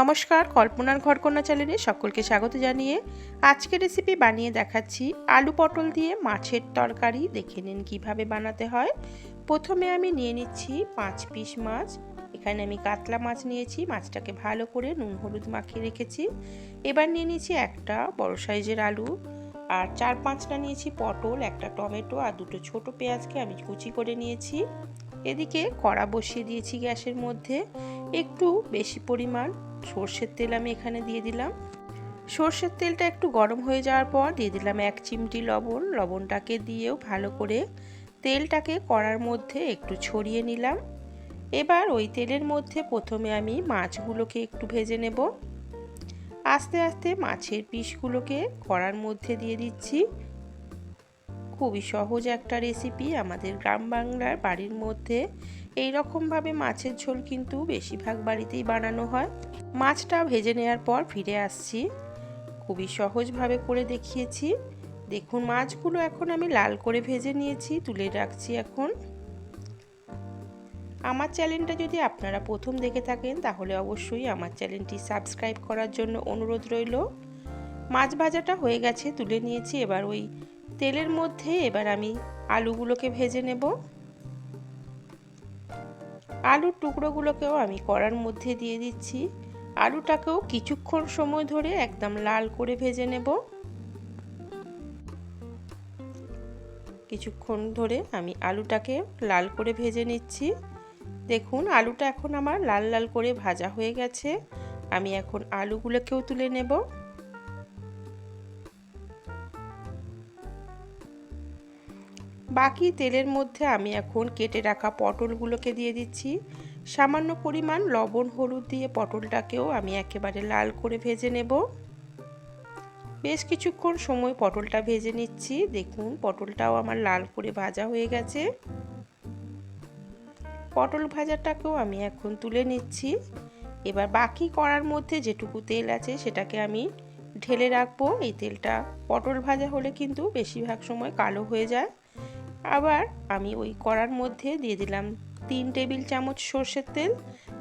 নমস্কার, কল্পনার ঘরকন্যা চ্যানেলে সকলকে স্বাগত জানিয়ে আজকের রেসিপি বানিয়ে দেখাচ্ছি আলু পটল দিয়ে মাছের তরকারি। দেখে নিন কীভাবে বানাতে হয়। প্রথমে আমি নিয়ে নিচ্ছি পাঁচ পিস মাছ। এখানে আমি কাতলা মাছ নিয়েছি, মাছটাকে ভালো করে নুন হলুদ মাখিয়ে রেখেছি। এবার নিয়ে নিয়েছি একটা বড় সাইজের আলু। আর চার পাঁচটা নিয়েছি পটল, একটা টমেটো আর দুটো ছোট পেঁয়াজকে আমি কুচি করে নিয়েছি। এদিকে কড়া বসিয়ে দিয়েছি গ্যাসের মধ্যে। একটু বেশি পরিমাণ সর্ষের তেল আমি এখানে দিয়ে দিলাম। সর্ষের তেলটা একটু গরম হয়ে যাওয়ার পর দিয়ে দিলাম এক চিমটি লবণ। লবণটাকে দিয়েও ভালো করে তেলটাকে কড়ার মধ্যে একটু ছড়িয়ে নিলাম। এবার ওই তেলের মধ্যে প্রথমে আমি মাছগুলোকে একটু ভেজে নেব। আস্তে আস্তে মাছের পিসগুলোকে কড়ার মধ্যে দিয়ে দিচ্ছি। খুবই সহজ একটা রেসিপি আমাদের গ্রাম বাংলার বাড়ির মধ্যে। এই রকমভাবে মাছের ঝোল কিন্তু বেশিরভাগ বাড়িতেই বানানো হয়। মাছটা ভেজে নেওয়ার পর ফিরে আসছি। খুবই সহজভাবে করে দেখিয়েছি। দেখুন, মাছগুলো এখন আমি লাল করে ভেজে নিয়েছি, তুলে রাখছি এখন। আমার চ্যানেলটা যদি আপনারা প্রথম দেখে থাকেন, তাহলে অবশ্যই আমার চ্যানেলটি সাবস্ক্রাইব করার জন্য অনুরোধ রইল। মাছ ভাজাটা হয়ে গেছে, তুলে নিয়েছি। এবার ওই তেলের মধ্যে এবার আমি আলুগুলোকে ভেজে নেব। আলুর টুকরোগুলোকেও আমি কড়ার মধ্যে দিয়ে দিচ্ছি। আলুটাকেও কিছুক্ষণ সময় ধরে একদম লাল করে ভেজে নেব। কিছুক্ষণ ধরে আমি আলুটাকে লাল করে ভেজে নিচ্ছি। দেখুন, আলুটা এখন আমার লাল লাল করে ভাজা হয়ে গেছে। আমি এখন আলুগুলোকেও তুলে নেব। বাকি তেলের মধ্যে আমি এখন কেটে রাখা পটলগুলোকে দিয়ে দিচ্ছি। সামান্য পরিমাণ লবণ, হলুদ দিয়ে পটলটাকেও আমি একেবারে লাল করে ভেজে নেব। বেশ কিছুক্ষণ সময় পটলটা ভেজে নিচ্ছি। দেখুন, পটলটাও আমার লাল করে ভাজা হয়ে গেছে। পটল ভাজাটাকেও আমি এখন তুলে নিচ্ছি। এবার বাকি করার মধ্যে যেটুকু তেল আছে সেটাকে আমি ঢেলে রাখব। এই তেলটা পটল ভাজা হলে কিন্তু বেশিরভাগ সময় কালো হয়ে যায়। আবার আমি ওই কড়ার মধ্যে দিয়ে দিলাম তিন টেবিল চামচ সর্ষের তেল।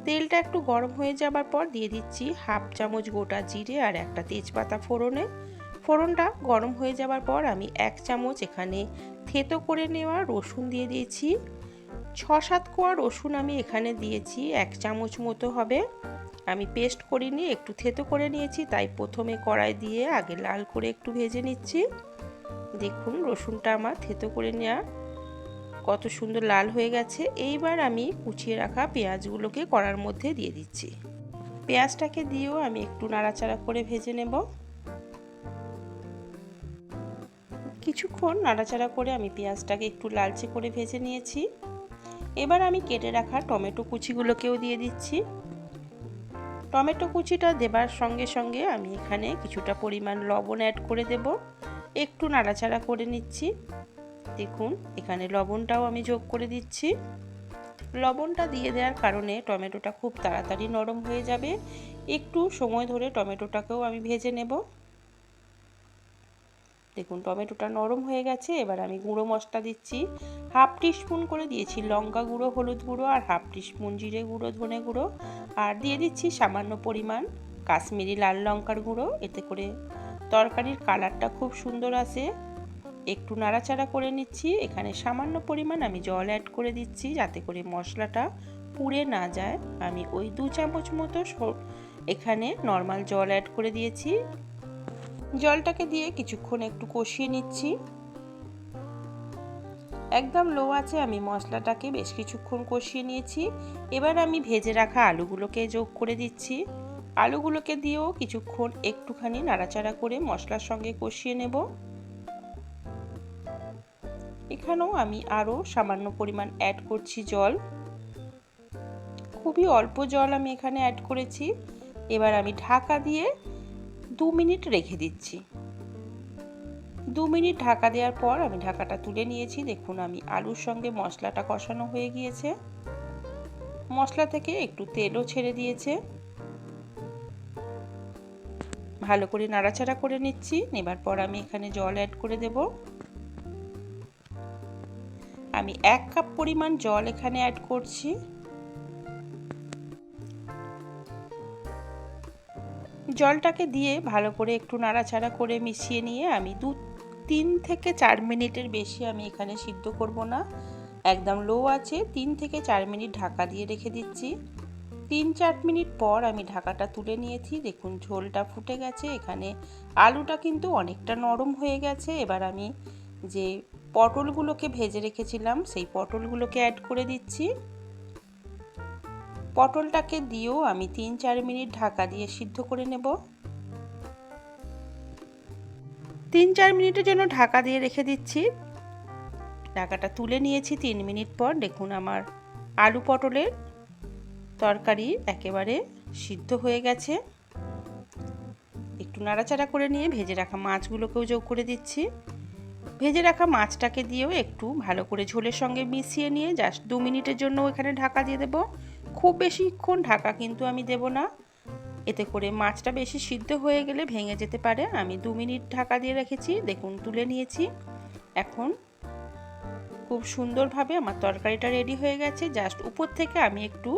তেলটা একটু গরম হয়ে যাবার পর দিয়ে দিচ্ছি হাফ চামচ গোটা জিরে আর একটা তেজপাতা ফোড়নে। ফোড়নটা গরম হয়ে যাবার পর আমি এক চামচ এখানে থেতো করে নেওয়া রসুন দিয়ে দিয়েছি। ছ সাত কোয়া রসুন আমি এখানে দিয়েছি, এক চামচ মতো হবে। আমি পেস্ট করিনি, একটু থেতো করে নিয়েছি, তাই প্রথমে কড়াই দিয়ে আগে লাল করে একটু ভেজে নিচ্ছি। দেখুন, রসুনটা আমার থেতো করে নেওয়া কত সুন্দর লাল হয়ে গেছে। এইবার আমি কুচিয়ে রাখা পেঁয়াজগুলোকে কড়ার মধ্যে দিয়ে দিচ্ছি। পেঁয়াজটাকে দিয়েও আমি একটু নাড়াচাড়া করে ভেজে নেব। কিছুক্ষণ নাড়াচাড়া করে আমি পেঁয়াজটাকে একটু লালচে করে ভেজে নিয়েছি। এবার আমি কেটে রাখা টমেটো কুচিগুলোকেও দিয়ে দিচ্ছি। টমেটো কুচিটা দেবার সঙ্গে সঙ্গে আমি এখানে কিছুটা পরিমাণ লবণ অ্যাড করে দেব। একটু নাড়াচাড়া করে নিচ্ছি। দেখুন, এখানে লবণটাও আমি যোগ করে দিচ্ছি। লবণটা দিয়ে দেওয়ার কারণে টমেটোটা খুব তাড়াতাড়ি নরম হয়ে যাবে। একটু সময় ধরে টমেটোটাকেও আমি ভেজে নেব। দেখুন, টমেটোটা নরম হয়ে গেছে। এবার আমি গুঁড়ো মশলা দিচ্ছি। হাফ টিস্পুন করে দিয়েছি লঙ্কা গুঁড়ো, হলুদ গুঁড়ো আর হাফ টিস্পুন জিরে গুঁড়ো, ধনে গুঁড়ো। আর দিয়ে দিচ্ছি সামান্য পরিমাণ কাশ্মীরি লাল লঙ্কার গুঁড়ো। এতে করে তরকারির কালারটা খুব সুন্দর আসে একটু নাড়াচাড়া করে নিচ্ছি। এখানে সামান্য পরিমাণ আমি জল অ্যাড করে দিচ্ছি যাতে করে মশলাটা পুড়ে না যায়। আমি ওই দু চামচ মতো এখানে নর্মাল জল অ্যাড করে দিয়েছি। জলটাকে দিয়ে কিছুক্ষণ একটু কষিয়ে নিচ্ছি। একদম লো আছে, আমি মশলাটাকে বেশ কিছুক্ষণ কষিয়ে নিয়েছি। এবার আমি ভেজে রাখা আলুগুলোকে যোগ করে দিচ্ছি। আলুগুলোকে দিয়েও কিছুক্ষণ একটুখানি নাড়াচাড়া করে মশলার সঙ্গে কষিয়ে নেব। এখানেও আমি আরও সামান্য পরিমাণ অ্যাড করছি জল। খুবই অল্প জল আমি এখানে অ্যাড করেছি। এবার আমি ঢাকা দিয়ে দু মিনিট রেখে দিচ্ছি। দু মিনিট ঢাকা দেওয়ার পর আমি ঢাকাটা তুলে নিয়েছি। দেখুন, আমি আলুর সঙ্গে মশলাটা কষানো হয়ে গিয়েছে। মশলা থেকে একটু তেলও ছেড়ে দিয়েছে। ভালো করে নাড়াচাড়া করে নিচ্ছি। নেবার পর আমি এখানে জল অ্যাড করে দেব। আমি এক কাপ পরিমাণ জল এখানে অ্যাড করছি। জলটাকে দিয়ে ভালো করে একটু নাড়াচাড়া করে মিশিয়ে নিয়ে আমি দু, তিন থেকে চার মিনিটের বেশি আমি এখানে সিদ্ধ করব না। একদম লো আছে। তিন থেকে চার মিনিট ঢাকা দিয়ে রেখে দিচ্ছি। তিন চার মিনিট পর আমি ঢাকাটা তুলে নিয়েছি। দেখুন, ঝোলটা ফুটে গেছে, এখানে আলুটা কিন্তু অনেকটা নরম হয়ে গেছে। এবার আমি যে পটলগুলোকে ভেজে রেখেছিলাম, সেই পটলগুলোকে অ্যাড করে দিচ্ছি। পটলটাকে দিয়েও আমি তিন চার মিনিট ঢাকা দিয়ে সিদ্ধ করে নেব। তিন চার মিনিটের জন্য ঢাকা দিয়ে রেখে দিচ্ছি। ঢাকাটা তুলে নিয়েছি তিন মিনিট পর। দেখুন, আমার আলু পটলের তরকারি একেবারে সিদ্ধ হয়ে গেছে। একটু নাড়াচাড়া করে নিয়ে ভেজে রাখা মাছগুলোকেও যোগ করে দিচ্ছি। ভেজে রাখা মাছটাকে দিয়েও একটু ভালো করে ঝোলের সঙ্গে মিশিয়ে নিয়ে জাস্ট দু মিনিটের জন্য এখানে ঢাকা দিয়ে দেবো। খুব বেশিক্ষণ ঢাকা কিন্তু আমি দেব না। এতে করে মাছটা বেশি সিদ্ধ হয়ে গেলে ভেঙে যেতে পারে। আমি দু মিনিট ঢাকা দিয়ে রেখেছি, দেখুন তুলে নিয়েছি। এখন খুব সুন্দরভাবে আমার তরকারিটা রেডি হয়ে গেছে। জাস্ট উপর থেকে আমি একটু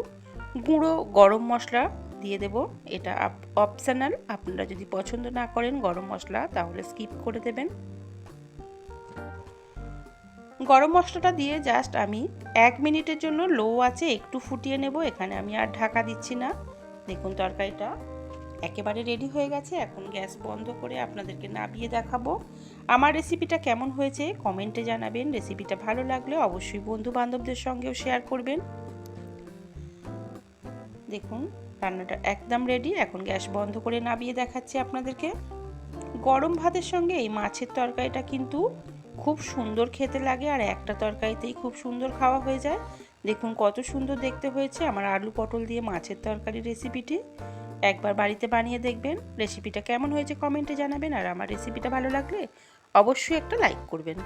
গুঁড়ো গরম মশলা দিয়ে দেব। এটা অপশনাল আপনারা যদি পছন্দ না করেন গরম মশলা, তাহলে স্কিপ করে দেবেন। গরম মশলাটা দিয়ে জাস্ট আমি এক মিনিটের জন্য লো আছে একটু ফুটিয়ে নেব। এখানে আমি আর ঢাকা দিচ্ছি না। দেখুন তরকারিটা একেবারে রেডি হয়ে গেছে। এখন গ্যাস বন্ধ করে আপনাদেরকে নাবিয়ে দেখাবো। আমার রেসিপিটা কেমন হয়েছে? কমেন্টে জানাবেন। রেসিপিটা ভালো লাগলে অবশ্যই বন্ধু বান্ধবদের সঙ্গেও শেয়ার করবেন। দেখুন, রান্নাটা একদম রেডি এখন গ্যাস বন্ধ করে নাবিয়ে দেখাচ্ছি আপনাদেরকে। গরম ভাতের সঙ্গে এই মাছের তরকারিটা কিন্তু খুব সুন্দর খেতে লাগে, আর একটা তরকারিতেই খুব সুন্দর খাওয়া হয়ে যায়। দেখুন, কত সুন্দর দেখতে হয়েছে আমার আলু পটল দিয়ে মাছের তরকারি রেসিপিটি একবার বাড়িতে বানিয়ে দেখবেন রেসিপিটা কেমন হয়েছে কমেন্টে জানাবেন, আর আমার রেসিপিটা ভালো লাগলে অবশ্যই একটা লাইক করবেন।